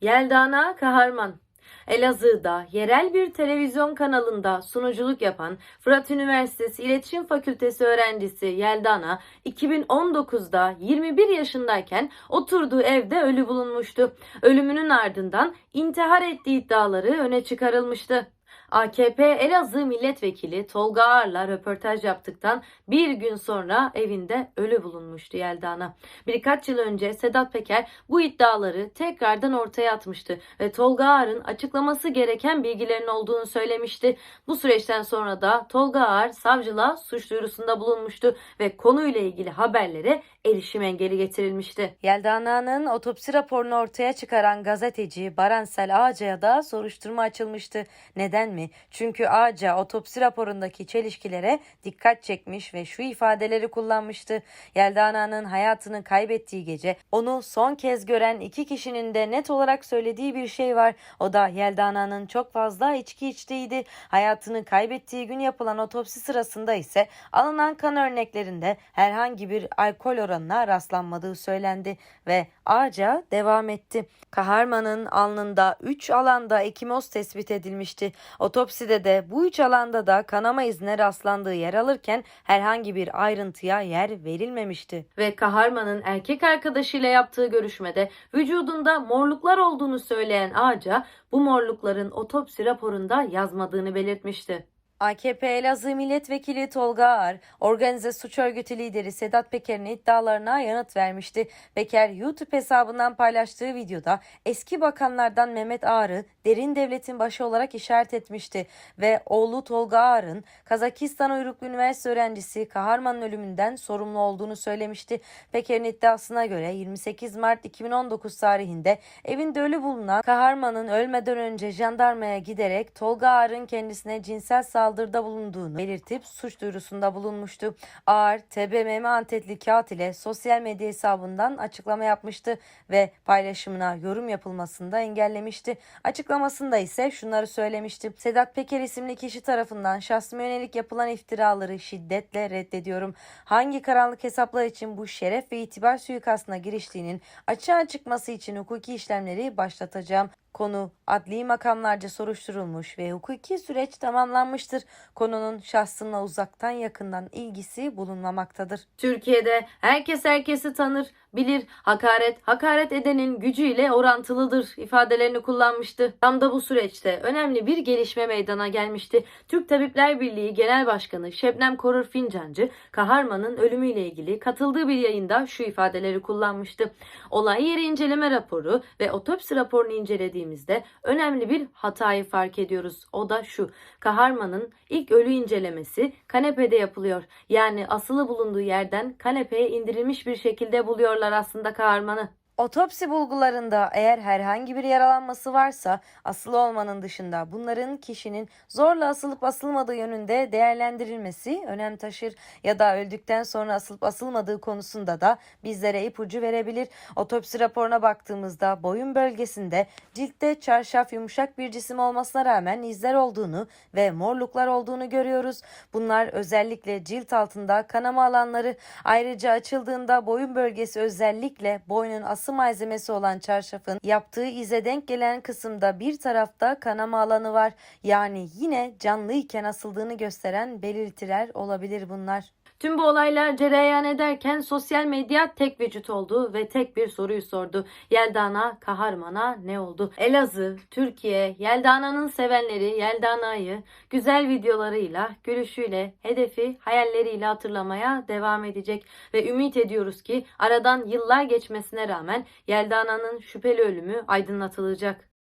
Yeldana Kaharman Elazığ'da yerel bir televizyon kanalında sunuculuk yapan Fırat Üniversitesi İletişim Fakültesi öğrencisi Yeldana 2019'da 21 yaşındayken oturduğu evde ölü bulunmuştu. Ölümünün ardından intihar ettiği iddiaları öne çıkarılmıştı. AKP Elazığ Milletvekili Tolga Ağar'la röportaj yaptıktan bir gün sonra evinde ölü bulunmuştu Yeldana. Birkaç yıl önce Sedat Peker bu iddiaları tekrardan ortaya atmıştı ve Tolga Ağar'ın açıklaması gereken bilgilerin olduğunu söylemişti. Bu süreçten sonra da Tolga Ağar savcılığa suç duyurusunda bulunmuştu ve konuyla ilgili haberlere erişim engeli getirilmişti. Yeldana'nın otopsi raporunu ortaya çıkaran gazeteci Baransel Ağca'ya da soruşturma açılmıştı. Neden mi? Çünkü Ağca otopsi raporundaki çelişkilere dikkat çekmiş ve şu ifadeleri kullanmıştı. Yeldana'nın hayatını kaybettiği gece onu son kez gören iki kişinin de net olarak söylediği bir şey var. O da Yeldana'nın çok fazla içki içtiğiydi. Hayatını kaybettiği gün yapılan otopsi sırasında ise alınan kan örneklerinde herhangi bir alkol oranına rastlanmadığı söylendi ve Ağca devam etti. Kaharman'ın alnında 3 alanda ekimoz tespit edilmişti. Otopside de bu üç alanda da kanama izine rastlandığı yer alırken herhangi bir ayrıntıya yer verilmemişti. Ve Kaharman'ın erkek arkadaşıyla yaptığı görüşmede vücudunda morluklar olduğunu söyleyen Ağca bu morlukların otopsi raporunda yazmadığını belirtmişti. AKP Elazığ Milletvekili Tolga Ağar, organize suç örgütü lideri Sedat Peker'in iddialarına yanıt vermişti. Peker YouTube hesabından paylaştığı videoda eski bakanlardan Mehmet Ağar'ı derin devletin başı olarak işaret etmişti ve oğlu Tolga Ağar'ın Kazakistan uyruklu üniversite öğrencisi Kaharman'ın ölümünden sorumlu olduğunu söylemişti. Peker'in iddiasına göre 28 Mart 2019 tarihinde evinde ölü bulunan Kaharman'ın ölmeden önce jandarmaya giderek Tolga Ağar'ın kendisine cinsel saldırıda bulunduğunu belirtip suç duyurusunda bulunmuştu. Ağar, TBMM Antetli kağıt ile sosyal medya hesabından açıklama yapmıştı ve paylaşımına yorum yapılmasını da engellemişti. Açıklamasında ise şunları söylemişti. Sedat Peker isimli kişi tarafından şahsıma yönelik yapılan iftiraları şiddetle reddediyorum. Hangi karanlık hesaplar için bu şeref ve itibar suikastına giriştiğinin açığa çıkması için hukuki işlemleri başlatacağım. Konu adli makamlarca soruşturulmuş ve hukuki süreç tamamlanmıştır. Konunun şahsına uzaktan yakından ilgisi bulunmamaktadır. Türkiye'de herkes herkesi tanır, bilir. Hakaret, hakaret edenin gücüyle orantılıdır ifadelerini kullanmıştı. Tam da bu süreçte önemli bir gelişme meydana gelmişti. Türk Tabipler Birliği Genel Başkanı Şebnem Korur Fincancı, Kaharman'ın ölümüyle ilgili katıldığı bir yayında şu ifadeleri kullanmıştı. Olay yeri inceleme raporu ve otopsi raporunu incelediğimizde önemli bir hatayı fark ediyoruz. O da şu. Kaharman'ın ilk ölü incelemesi kanepede yapılıyor. Yani asılı bulunduğu yerden kanepeye indirilmiş bir şekilde buluyorlar aslında Kaharman'ı. Otopsi bulgularında eğer herhangi bir yaralanması varsa asılı olmanın dışında bunların kişinin zorla asılıp asılmadığı yönünde değerlendirilmesi önem taşır ya da öldükten sonra asılıp asılmadığı konusunda da bizlere ipucu verebilir. Otopsi raporuna baktığımızda boyun bölgesinde ciltte çarşaf yumuşak bir cisim olmasına rağmen izler olduğunu ve morluklar olduğunu görüyoruz. Bunlar özellikle cilt altında kanama alanları ayrıca açıldığında boyun bölgesi özellikle boynun ası malzemesi olan çarşafın yaptığı ize denk gelen kısımda bir tarafta kanama alanı var. Yani yine canlıyken asıldığını gösteren belirtiler olabilir bunlar. Tüm bu olaylar cereyan ederken sosyal medya tek vücut oldu ve tek bir soruyu sordu. Yeldana Kaharman'a ne oldu? Elazığ, Türkiye, Yeldana'nın sevenleri Yeldana'yı güzel videolarıyla, gülüşüyle, hedefi, hayalleriyle hatırlamaya devam edecek. Ve ümit ediyoruz ki aradan yıllar geçmesine rağmen Yeldana'nın şüpheli ölümü aydınlatılacak.